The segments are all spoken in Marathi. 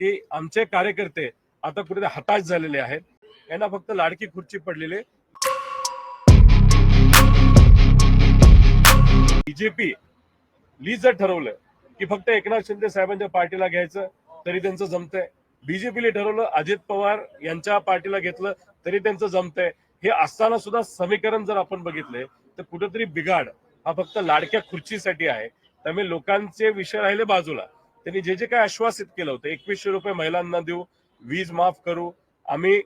की आमचे कार्यकर्ते आता कुठे हताश झालेले आहेत. यांना फक्त लाडकी खुर्ची पडलेली बीजेपी ली जर ठरवलं की फक्त एकनाथ शिंदे साहेबांच्या पार्टीला घ्यायचं तरी त्यांचं जमतंय. बीजेपीने ठरवलं अजित पवार यांच्या पार्टीला घेतलं तरी त्यांचं जमतंय. हे असताना सुद्धा समीकरण जर आपण बघितले तर कुठेतरी बिघाड हा फक्त लाडक्या खुर्चीसाठी आहे. त्यामुळे लोकांचे विषय राहिले बाजूला. त्यांनी जे जे काय आश्वासित केलं होतं एकवीसशे रुपये महिलांना देऊ वीज माफ करू आम्ही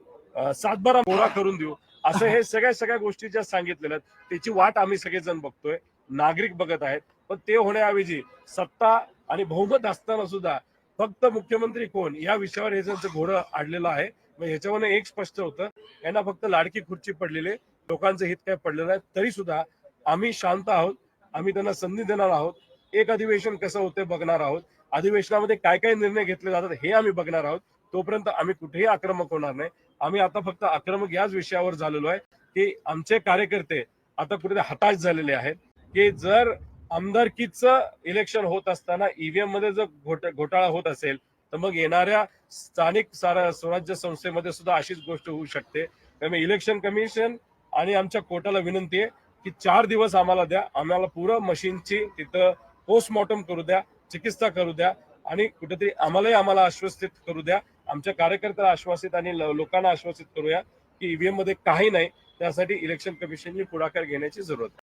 सातबारा मोरा करून देऊ असं हे सगळ्या सगळ्या गोष्टी ज्या सांगितलेल्या आहेत त्याची वाट आम्ही सगळेजण बघतोय नागरिक बघत आहेत. पण ते होण्याऐवजी सत्ता आणि बहुमत असताना सुद्धा फक्त मुख्यमंत्री कोण या विषयावर हे ज्यांचं घोडं आडलेलं आहे मग ह्याच्यावर एक स्पष्ट होतं यांना फक्त लाडकी खुर्ची पडलेली लोकांचं हित काय पडलेलं आहे तरी सुद्धा आम्ही शांत आहोत आम्ही त्यांना संधी देणार आहोत एक अधिवेशन कसं होतं बघणार आहोत. अधिवेशनामध्ये काय काय निर्णय घेतले जातात हे आम्ही बघणार आहोत. तोपर्यंत आम्ही कुठेही आक्रमक होणार नाही. आम्ही आता फक्त आक्रमक याच विषयावर झालेलो आहे की आमचे कार्यकर्ते आता कुठे हताश झालेले आहेत की जर आमदारकीचं इलेक्शन होत असताना ईव्हीएममध्ये जर घोट- घोटाळा होत असेल तर मग येणाऱ्या स्थानिक स्वराज्य संस्थेमध्ये सुद्धा अशीच गोष्ट होऊ शकते. त्यामुळे इलेक्शन कमिशन आणि आमच्या कोर्टाला विनंती आहे की चार दिवस आम्हाला द्या. आम्हाला पुरं मशीनची तिथं पोस्टमॉर्टम करू द्या चिकित्सा करू द्या आणि कुठेतरी आम्हालाही आम्हाला आश्वसित करू द्या. आमच्या कार्यकर्त्याला आश्वासित आणि लोकांना आश्वासित करूया की ईव्हीएममध्ये काही नाही. त्यासाठी इलेक्शन कमिशननी पुढाकार घेण्याची जरूरत आहे.